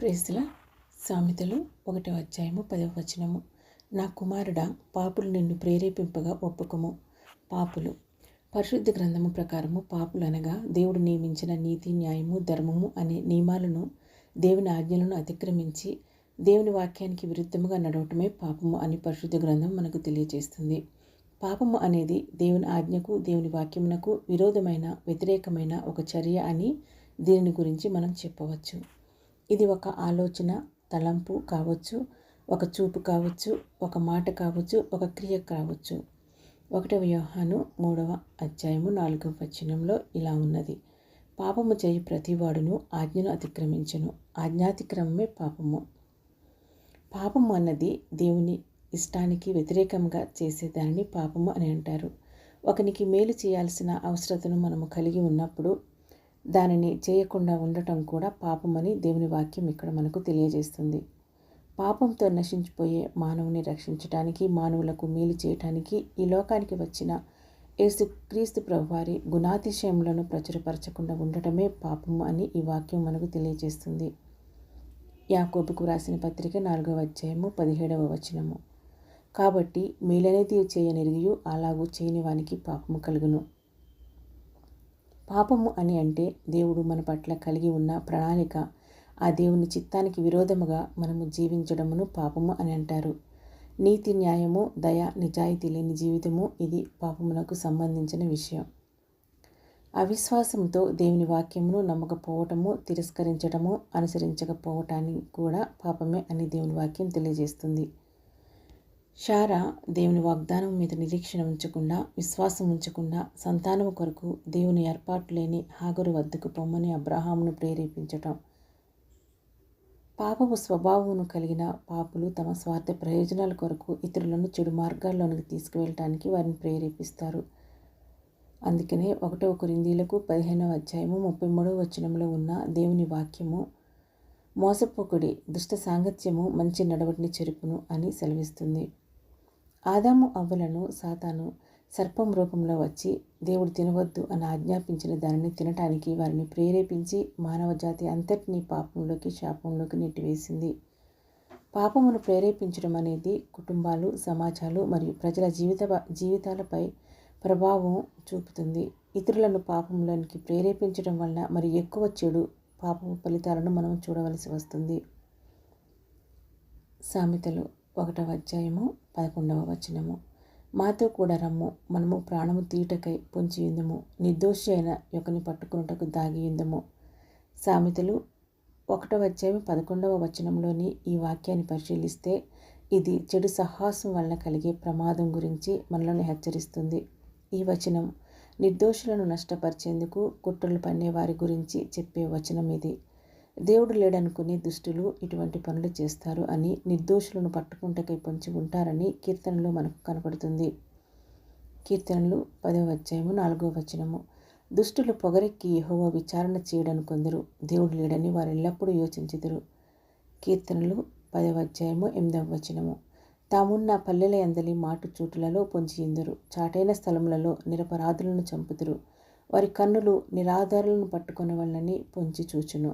ప్రేస్తుల సామెతలు ఒకటో అధ్యాయము పదవ వచనము. నా కుమారుడా పాపులు నిన్ను ప్రేరేపింపగా ఒప్పుకము. పాపులు. పరిశుద్ధ గ్రంథము ప్రకారము పాపులు అనగా దేవుడు నియమించిన నీతి న్యాయము ధర్మము అనే నియమాలను దేవుని ఆజ్ఞలను అతిక్రమించి దేవుని వాక్యానికి విరుద్ధముగా నడవటమే పాపము అని పరిశుద్ధ గ్రంథం మనకు తెలియజేస్తుంది. పాపము అనేది దేవుని ఆజ్ఞకు దేవుని వాక్యమునకు విరోధమైన వ్యతిరేకమైన ఒక చర్య అని దీనిని గురించి మనం చెప్పవచ్చు. ఇది ఒక ఆలోచన తలంపు కావచ్చు ఒక చూపు కావచ్చు ఒక మాట కావచ్చు ఒక క్రియ కావచ్చు. ఒకటవ వ్యూహాను మూడవ అధ్యాయము నాలుగవ వచనంలో ఇలా ఉన్నది. పాపము చేయి ప్రతివాడును ఆజ్ఞను అతిక్రమించను. ఆజ్ఞాతిక్రమమే పాపము. పాపము అన్నది దేవుని ఇష్టానికి వ్యతిరేకంగా చేసేదానిని పాపము అని అంటారు. ఒకనికి మేలు చేయాల్సిన అవసరతను మనము కలిగి ఉన్నప్పుడు దానిని చేయకుండా ఉండటం కూడా పాపమని దేవుని వాక్యం ఇక్కడ మనకు తెలియజేస్తుంది. పాపంతో నశించిపోయే మానవుని రక్షించటానికి మానవులకు మేలు చేయటానికి ఈ లోకానికి వచ్చిన యేసు క్రీస్తు ప్రభువారి గుణాతిశయములను ప్రచురపరచకుండా ఉండటమే పాపము అని ఈ వాక్యం మనకు తెలియజేస్తుంది. యాకోబుకు రాసిన పత్రిక నాలుగవ అధ్యాయము పదిహేడవ వచనము. కాబట్టి మేలనేది చేయనిరిగియు అలాగూ చేయని వానికి పాపము కలుగును. పాపము అని అంటే దేవుడు మన పట్ల కలిగి ఉన్న ప్రణాళిక ఆ దేవుని చిత్తానికి విరోధముగా మనము జీవించడమును పాపము అని అంటారు. నీతి న్యాయము దయ నిజాయితీ లేని జీవితము ఇది పాపమునకు సంబంధించిన విషయం. అవిశ్వాసంతో దేవుని వాక్యమును నమ్మకపోవటము తిరస్కరించటము అనుసరించకపోవటానికి కూడా పాపమే అని దేవుని వాక్యం తెలియజేస్తుంది. షారా దేవుని వాగ్దానం మీద నిరీక్షణ ఉంచకుండా విశ్వాసం ఉంచకుండా సంతానం కొరకు దేవుని ఏర్పాటు లేని హాగరు వద్దకు పొమ్మని అబ్రహామును ప్రేరేపించటం. పాపపు స్వభావమును కలిగిన పాపులు తమ స్వార్థ ప్రయోజనాల కొరకు ఇతరులను చెడు మార్గాల్లోనికి తీసుకువెళ్ళటానికి వారిని ప్రేరేపిస్తారు. అందుకనే ఒకటవ కొరిందీలకు పదిహేనవ అధ్యాయము ముప్పై మూడవ వచనంలో ఉన్న దేవుని వాక్యము మోసపోకుడి దుష్ట సాంగత్యము మంచి నడవడిని చెరుపును అని సెలవిస్తుంది. ఆదాము అవ్వలను సాతాను సర్పం రూపంలో వచ్చి దేవుడు తినవద్దు అని ఆజ్ఞాపించిన దానిని తినటానికి వారిని ప్రేరేపించి మానవ జాతి అంతటినీ పాపంలోకి శాపంలోకి నెట్టివేసింది. పాపమును ప్రేరేపించడం అనేది కుటుంబాలు సమాజాలు మరియు ప్రజల జీవిత జీవితాలపై ప్రభావం చూపుతుంది. ఇతరులను పాపంలోనికి ప్రేరేపించడం వలన మరి ఎక్కువ చెడు పాపము ఫలితాలను మనం చూడవలసి వస్తుంది. సామెతలు ఒకటవ అధ్యాయము పదకొండవ వచనము. మాతో కూడా రమ్ము మనము ప్రాణము తీటకై పొంచియుందము నిర్దోషి అయిన యొక్కని పట్టుకున్నటకు దాగియుందము సామెతలు ఒకటవ అధ్యాయం పదకొండవ వచనంలోని ఈ వాక్యాన్ని పరిశీలిస్తే ఇది చెడు సాహసం వలన కలిగే ప్రమాదం గురించి మనల్ని హెచ్చరిస్తుంది. ఈ వచనం నిర్దోషులను నష్టపరిచేందుకు కుట్రలు పన్నే వారి గురించి చెప్పే వచనం ఇది. దేవుడు లేడనుకుని దుష్టులు ఇటువంటి పనులు చేస్తారు అని నిర్దోషులను పట్టుకుంటకై పొంచి ఉంటారని కీర్తనలో మనకు కనపడుతుంది. కీర్తనలు పదవ అధ్యాయము నాలుగవ వచనము. దుష్టులు పొగరెక్కి యహోవ విచారణ చేయడని కొందరు దేవుడు లేడని వారు ఎల్లప్పుడూ యోచించుదురు. కీర్తనలు పదవ అధ్యాయము ఎనిమిదవ వచనము. తామున్న పల్లెల ఎందలి మాటు చూటులలో పొంచియుందరు చాటైన స్థలములలో నిరపరాధులను చంపుదురు. వారి కన్నులు నిరాధారులను పట్టుకున్న వాళ్ళని పొంచి చూచును.